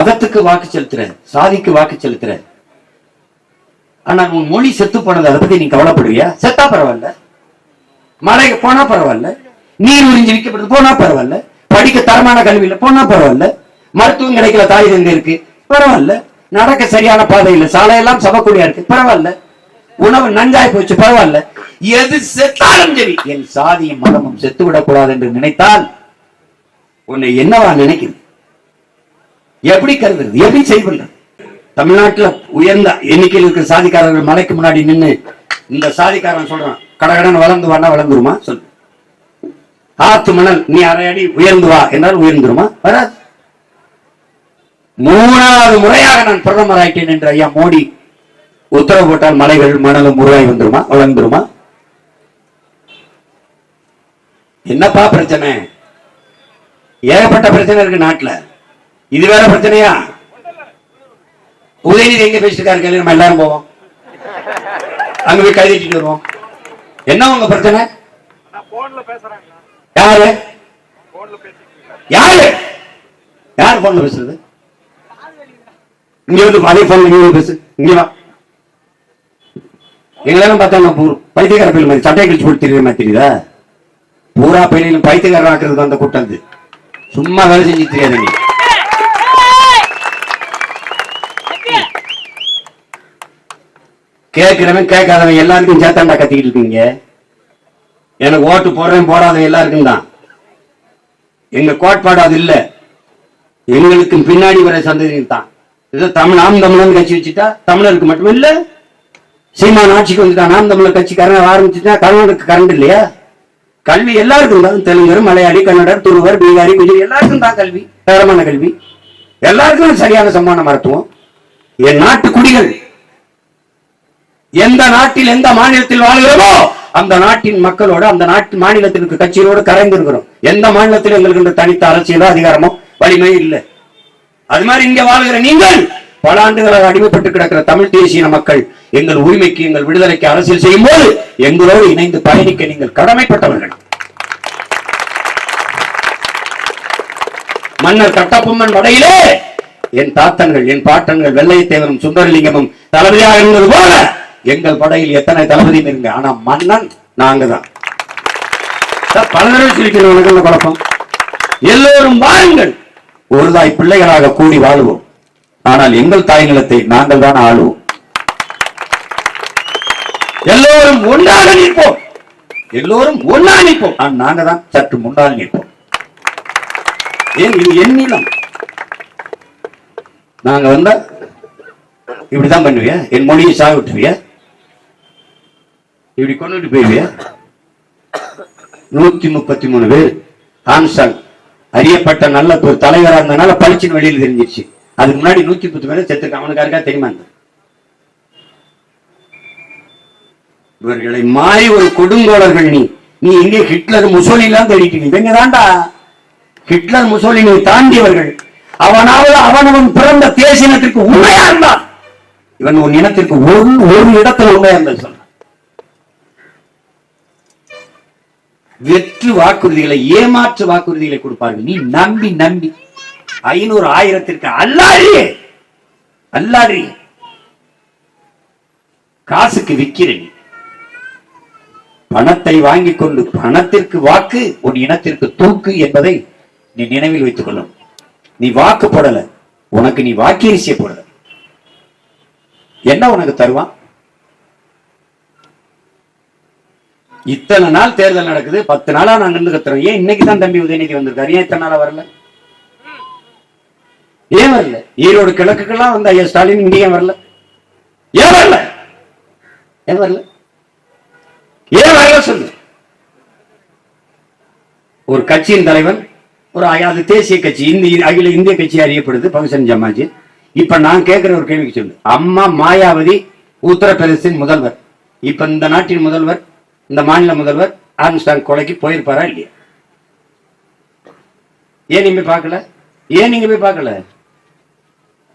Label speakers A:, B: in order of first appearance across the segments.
A: மதத்துக்கு வாக்கு செலுத்துற சாதிக்கு வாக்கு செலுத்துற ஆனா உன் மொழி செத்து போனது அதை பத்தி நீ கவலைப்படுவியா? செத்தா பரவாயில்ல. மலைக்கு போனா பரவாயில்ல. நீர் உறிஞ்சி விற்கப்படுது போனா பரவாயில்ல. படிக்க தரமான கல்வியில போனா பரவாயில்ல. மருத்துவம் கிடைக்கல தாய் தந்தை இருக்கு பரவாயில்ல. நடக்க சரியான பாதை இல்ல சாலையெல்லாம் சபக்கூடியா இருக்கு பரவாயில்ல. உணவு நஞ்சாய் போச்சு பரவாயில்ல. எது செத்தாலும் சரி என் சாதியும் மதமும் செத்து விடக்கூடாது என்று நினைத்தால் உன்னை என்னவா நினைக்குது எப்படி கருதுறது? எப்படி செய்வது? தமிழ்நாட்டுல உயர்ந்த எண்ணிக்கையில் இருக்கிற சாதிக்காரர்கள் மலைக்கு முன்னாடி நின்னு இந்த சாதிக்காரன் சொல்றான் கடகடன் வளர்ந்து வானா வளர்ந்துருமா? சொல்லு. ஆத்து மணல் நீ அரை அடி உயர்ந்து வா என்றால் உயர்ந்துருமா? வராது. மூணாவது முறையாக நான் பிரதமர் ஆயிட்டேன் என்று ஐயா மோடி உத்தரவு போட்டால் மலைகள் மணலும் உருவாகி வந்துருமா? வளர்ந்துருமா? என்னப்பா பிரச்சனை? ஏகப்பட்ட பிரச்சனை இருக்கு நாட்டுல. இது வேற பிரச்சனையா? உதயநிதி எங்க பேசிட்டு இருக்காரு நம்ம எல்லாரும் போவோம். அங்க போய் கைதிட்டு வருவோம். என்ன உங்க பிரச்சனை? யாரு? யாரு? யார் போன்ல பேசுறது? இங்க வந்து அதே போன்ல இங்க வந்து பேசு. இங்க வா. எங்களெல்லாம் பார்த்தா பைத்தியக்கார பையன் மாதிரி சட்டை கழிச்சு போட்டு தெரியுற மாதிரி தெரியுதா? பூரா பையனையும் பைத்தியக்காரன் ஆக்குறதுக்கு அந்த கூட்டம் சும்மா வேலை செஞ்சு தெரியாது கேட்கிறவன் கேட்காதவன் எல்லாருக்கும் சேர்த்தாண்டா கத்திக்கிட்டு இருக்கீங்க? எனக்கு ஓட்டு போடுறேன் போடாதவன் எல்லாருக்கும் தான். எங்க கோட்பாடு அது இல்லை. எங்களுக்கு பின்னாடி வர சந்ததிகள் தான். இது தமிழ் நாம் தமிழன் கட்சி வச்சுட்டா தமிழருக்கு மட்டும் இல்லை சீமான் ஆட்சிக்கு வந்துட்டா நாம் தமிழர் கட்சிக்காரன் ஆரம்பிச்சுட்டா கர்நாடக கரண்ட் இல்லையா? கல்வி எல்லாருக்கும் தான். தெலுங்கர் மலையாளி கன்னடர் துருவர் பீகாரி குஜரி எல்லாருக்கும் தான் கல்வி. தரமான கல்வி. எல்லாருக்கும் சரியான சம்மான மருத்துவம். என் நாட்டு குடிகள் எந்த நாட்டில் எந்த மாநிலத்தில் வாழ்கிறோமோ அந்த நாட்டின் மக்களோட அந்த நாட்டு மாநிலத்திற்கு கட்சியோடு கரைந்திருக்கிறோம். எந்த மாநிலத்தில் எங்களுக்கு இந்த தனித்த அரசியலோ அதிகாரமோ வலிமை இல்லை. அது மாதிரி இங்க வாழ்கிற நீங்கள் பல ஆண்டுகளாக அடிமைப்பட்டு கிடக்கிற தமிழ் தேசிய மக்கள் எங்கள் உரிமைக்கு எங்கள் விடுதலைக்கு அரசியல் செய்யும் போது எங்களோடு இணைந்து பயணிக்க நீங்கள் கடமைப்பட்டவர்கள். மன்னர் கட்டபொம்மன் படையிலே என் தாத்தன்கள் என் பாட்டன்கள் வெள்ளையத்தேவனும் சுந்தரலிங்கமும் தளபதியாக இருந்தது போல எங்கள் படையில் எத்தனை தளபதி இருங்க. ஆனா மன்னன் நாங்க தான் பல தடவை சொல்லிக்கிறேன் குழப்பம்? எல்லோரும் வாருங்கள். ஒரு தாய் பிள்ளைகளாக கூடி வாழுவோம். ஆனால் எங்கள் தாய் நிலத்தை நாங்கள் தான் ஆளுவோம். எல்லோரும் ஒன்றாக நிற்போம். எல்லோரும் ஒன்றாக நிற்போம். ஆனால் நாங்க தான் சற்று முன்னால் நிற்போம். ஏன் இது என் நிலம்? நாங்க வந்தா இப்படிதான் பண்ணுவியா? என் மொழியை சாக விட்டுருவியா இப்படி கொண்டுட்டு போய்வியா நூத்தி முப்பத்தி மூணு பேர். ஆம்சாங் அறியப்பட்ட நல்ல ஒரு தலைவரா இருந்தனால பளிச்சுன்னு வெளியில தெரிஞ்சிருச்சு. அதுக்கு முன்னாடி நூத்தி முப்பத்தி பேர் செத்துருக்க. அவனுக்கு யாருக்கா தெரியுமா இவர்களை மாறி ஒரு கொடுங்கோளர்கள் நீ. நீ எங்கே ஹிட்லர் முசோலிலாம் தேடிட்டு இவங்க தாண்டா ஹிட்லர் முசோலினை தாண்டியவர்கள். அவனாவது அவனவன் பிறந்த தேசினத்திற்கு உண்மையா இருந்தான். இவன் உன் இனத்திற்கு ஒரு ஒரு இடத்துல உண்மையா இருந்தா வெற்று வாக்குறுதிகளை ஏமாற்று வாக்குறுதிகளை கொடுப்பார்கள். நீ நம்பி நம்பி. ஐநூறு ஆயிரத்திற்கு அல்லாடி அல்லாடி காசுக்கு விற்கிறேன் பணத்தை வாங்கிக் கொண்டு பணத்திற்கு வாக்கு உன் இனத்திற்கு தூக்கு என்பதை நீ நினைவில் வைத்துக் கொள்ளும். நீ வாக்கு போடல. உனக்கு நீ வாக்கியரிசிய போடல. என்ன உனக்கு தருவான்? இத்தனை நாள் தேர்தல் நடக்குது பத்து நாளா நாங்க இருந்து கத்துறோம் ஏன் இன்னைக்கு தான் தம்பி உதயநிதி வந்திருக்காரு? ஏன் இத்தனை நாளா வரல? ஏன் வரல? ஈரோடு கிழக்குக்கெல்லாம் வந்த ஐயா ஸ்டாலின் இங்க வரல? ஏன் வரல? ஏன் வரல? ஏன் வரல சொல்லு. ஒரு கட்சியின் தலைவன் ஒரு அது தேசிய கட்சி இந்திய அகில இந்திய கட்சி அறியப்படுது பகுசன் ஜமாஜி. இப்ப நான் கேட்கிற ஒரு கேள்விக்கு சொல்லு. அம்மா மாயாவதி உத்தரப்பிரதேசின் முதல்வர். இப்ப இந்த நாட்டின் முதல்வர் இந்த மாநில முதல்வர் ஆம்ஸ்டாங் கொலைக்கு போயிருப்பாரா இல்லையா? ஏன் நீங்க பார்க்கல? ஏன் நீங்க போய் பார்க்கல?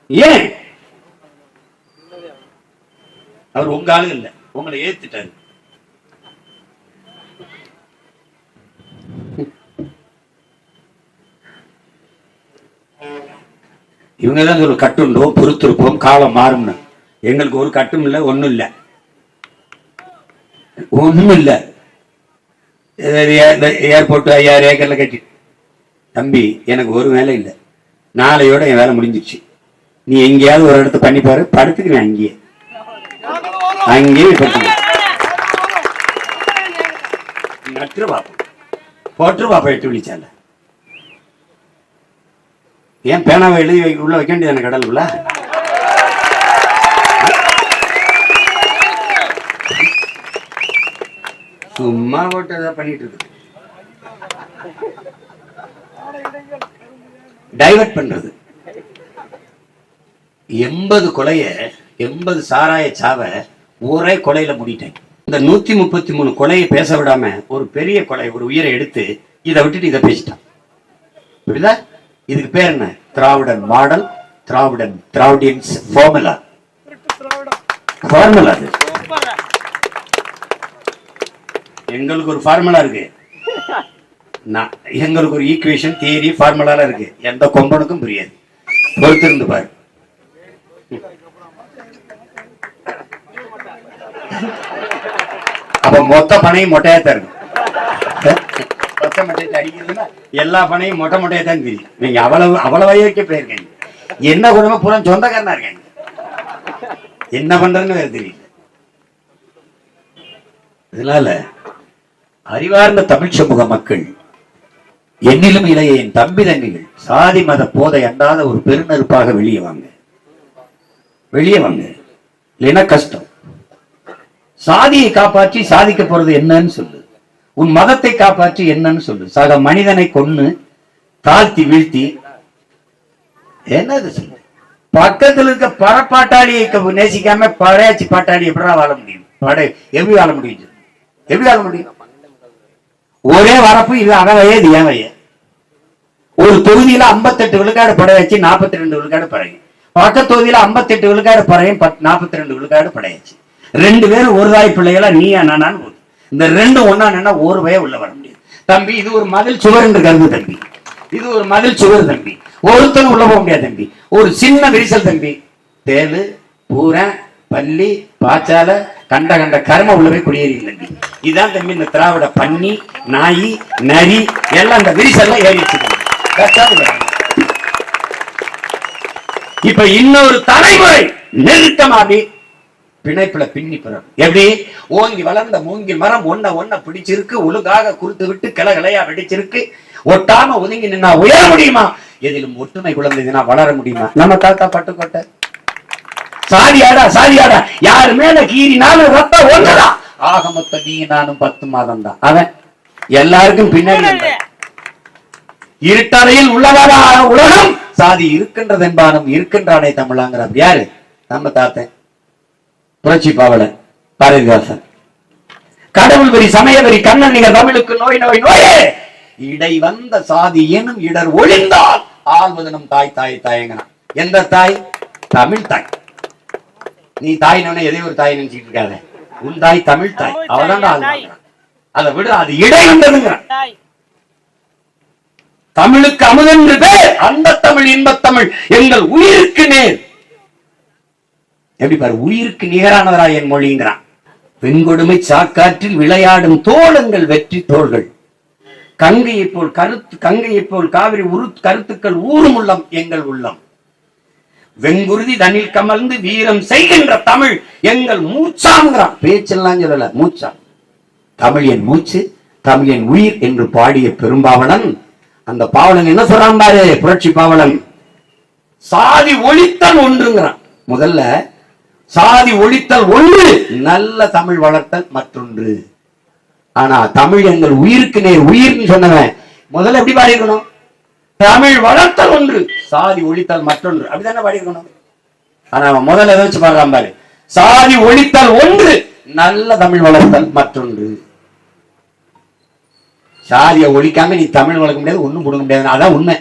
A: ஏன்? அவர் உங்க ஆளு இல்ல. உங்களை ஏத்துட்டாரு. இவங்க தான் ஒரு கட்டுண்டோம் பொறுத்திருப்போம் காலம் மாறும்னு. எங்களுக்கு ஒரு கட்டும் இல்லை ஒண்ணும் இல்லை. ஒன்றும் இல்லை ஏர்போர்ட் ஐயாயிரம் ஏக்கரில் கட்டி. தம்பி எனக்கு ஒரு வேலை இல்லை. நாளையோட என் வேலை முடிஞ்சிருச்சு. நீ எங்கேயாவது ஒரு இடத்த பண்ணி பாரு. அங்கேயே அங்கேயே படுத்துக்கிறேன் நட்டு பாப்போம் போட்டு பாப்பா. எட்டு விழிச்சால. ஏன் பேனாவை எழுதி உள்ள வைக்க வேண்டியதானே கடலுக்குள்ள சும்மா போட்டு அதை பண்ணிட்டு இருக்கு. டைவர்ட் பண்றது. எண்பது கொலைய எண்பது சாராய சாவை ஒரே கொலையில முடிட்டேன். இந்த நூத்தி முப்பத்தி மூணு கொலையை பேச விடாம ஒரு பெரிய கொலை ஒரு உயிரை எடுத்து இதை விட்டுட்டு இதை பேசிட்டான். புரியுதா? இதுக்கு பேர் என்ன? Dravidan model Dravidan Dravidians formula formula அது. எங்களுக்கு ஒரு ஃபார்முலா இருக்கு. நான் எங்களுக்கு ஒரு ஈக்குவேஷன் தியரி ஃபார்முலால இருக்கு. எந்த கொம்பனுக்கும் புரியாது. பொறுத்திருந்து பாரு. அப்ப மொத்த பனையும் மொட்டையா தான் இருக்கும். மொத்த மொட்டையை அடிக்கிறதுன்னா எல்லா பனையும் மொட்டை மொட்டையா தான் தெரியும் நீங்க அவ்வளவு அவ்வளவு வைக்க போயிருக்கீங்க. என்ன குடும்பம் புறம் சொந்தக்காரனா இருக்காங்க. என்ன பண்றதுன்னு வேற தெரியல. இதனால அறிவார்ந்த தமிழ் சமூக மக்கள் என்னிலும் இளைய என் தம்பி தங்கைகள் சாதி மத போதை அண்டாத ஒரு பெருநெருப்பாக வெளியே வாங்க. வெளியே வாங்க. இல்லைன்னா கஷ்டம்? சாதியை காப்பாற்றி சாதிக்க போறது என்னன்னு சொல்லு. உன் மதத்தை காப்பாற்றி என்னன்னு சொல்லு. சக மனிதனை கொன்னு தாழ்த்தி வீழ்த்தி என்னது சொல்லு? பக்கத்துல இருக்க பரப்பாட்டாளியை நேசிக்காம பழையாச்சி பாட்டாளி எப்படா வாழ முடியும்? படை எப்படி வாழ முடியும் எப்படி வாழ முடியும்? ஒரே வரப்பு இது அகவையே இது ஏவையே. ஒரு தொகுதியில 58 விழுக்காடு படையாச்சு 42 ரெண்டு விழுக்காடு பறையும் பக்க தொகுதியில 58 விழுக்காடு பறையும் நாற்பத்தி ரெண்டு விழுக்காடு படையாச்சு. ரெண்டு பேரும் ஒரு தாய் பிள்ளைகளா நீ நானான்னு இந்த ரெண்டும் ஒண்ணா ஒரு வய உள்ள வர முடியாது. தம்பி இது ஒரு மதில் சுவர் என்று கருது தம்பி. இது ஒரு மதில் சுவர் தம்பி. ஒருத்தரும் உள்ள போக முடியாது தம்பி. ஒரு சின்ன விரிசல் தம்பி. தேவு பூரன் பள்ளி பாச்சால கண்ட கண்ட கர்ம உள்ளவே போய் குடியேறி தம்பி இதான் தம்பி இந்த திராவிட பன்னி நாய் நரி எல்லாம் இந்த விரிசெல்லாம் ஏறி வச்சிருக்காங்க. இப்ப இன்னொரு தலைமுறை நெருக்கமா அப்படி பிணைப்புல பின்னி பிறரும் எப்படி? ஓங்கி வளர்ந்த மூங்கி மரம் ஒன்ன ஒன்ன பிடிச்சிருக்கு ஒழுங்காக குறுத்து விட்டு கிளகிளையா வெடிச்சிருக்கு. ஒட்டாம ஒதுங்கி நின்னா உயர முடியுமா? எதிலும் ஒற்றுமை குழந்தைனா வளர முடியுமா? நம்ம தாத்தா பட்டுக்கோட்டை. சாதியாடா சாதியாடா. யாரு மேல கீறினாலும் ரத்தம் ஒண்ணுதான். ஆக மொத்த நீ நானும் பத்து மாதம் தான் அவன் எல்லாருக்கும் பின்னாடி. இருட்டறையில் உள்ளவாரா உலகம் சாதி இருக்கின்றது என்பானும் இருக்கின்றானே தமிழாங்கிறார். யாரு? நம்ம தாத்தன் புரட்சி பாவலன் பாரதிதாசன். கடவுள் வரி சமய வரி கண்ணன் நீங்க தமிழுக்கு நோய் நோய் நோயே. இடை வந்த சாதி எனும் இடர் ஒழிந்தால் ஆள்வது நம் தாய் தாய் தாயங்கனா எந்த தாய்? தமிழ் தாய். நீ தாய் எதை ஒரு தாய் நினைச்சிட்டு இருக்காத? உன் தாய் தமிழ் தாய். அவதான். அதை விட அது இடை வந்ததுங்கிறான் தமிழுக்கு அமுதென்று பேர் அந்த தமிழ் இன்பத் தமிழ். எங்கள் உயிருக்கு நேர். எப்படி பாரு உயிருக்கு நிகரானதரா என் மொழிங்கிறான். பெண்கொடுமை சாக்காற்றில் விளையாடும் தோளங்கள் வெற்றி தோள்கள். கங்கையைப் போல் கருத்து கங்கையைப் போல் காவிரி உரு கருத்துக்கள் ஊரும் உள்ளம் எங்கள் உள்ளம். வெங்குருதி தனில் கமர்ந்து வீரம் செய்கின்ற தமிழ் எங்கள் மூச்சாங்கிறான். பேச்செல்லாம் சொல்லல மூச்சா? தமிழ் என் மூச்சு தமிழ் என் உயிர் என்று பாடிய பெரும்பாவலன் அந்த பாவலன் என்ன சொல்றான் பாரு புரட்சி பாவலன். சாதி ஒழித்தல் ஒன்றுங்கிறான். முதல்ல சாதி ஒழித்தல் ஒன்று நல்ல தமிழ் வளர்த்தல் மற்றொன்று. ஆனா தமிழ் எங்கள் உயிருக்கு நேர் உயிர்னு சொன்னவன் முதல்ல எப்படி பாடியிருக்கணும்? தமிழ் வளர்த்தல் ஒன்று. சாதி ஒழித்தால் மற்றொன்று. அப்படிதானே பாடியிருக்கணும்? ஆனா முதல்ல எதை வச்சு பாடுறான் பாரு. சாதி ஒழித்தால் ஒன்று நல்ல தமிழ் வளர்த்தல் மற்றொன்று. சாதியை ஒழிக்காம நீ தமிழ் வளர்க்க முடியாது ஒன்றும் கொடுக்க முடியாது. அதான் உண்மை.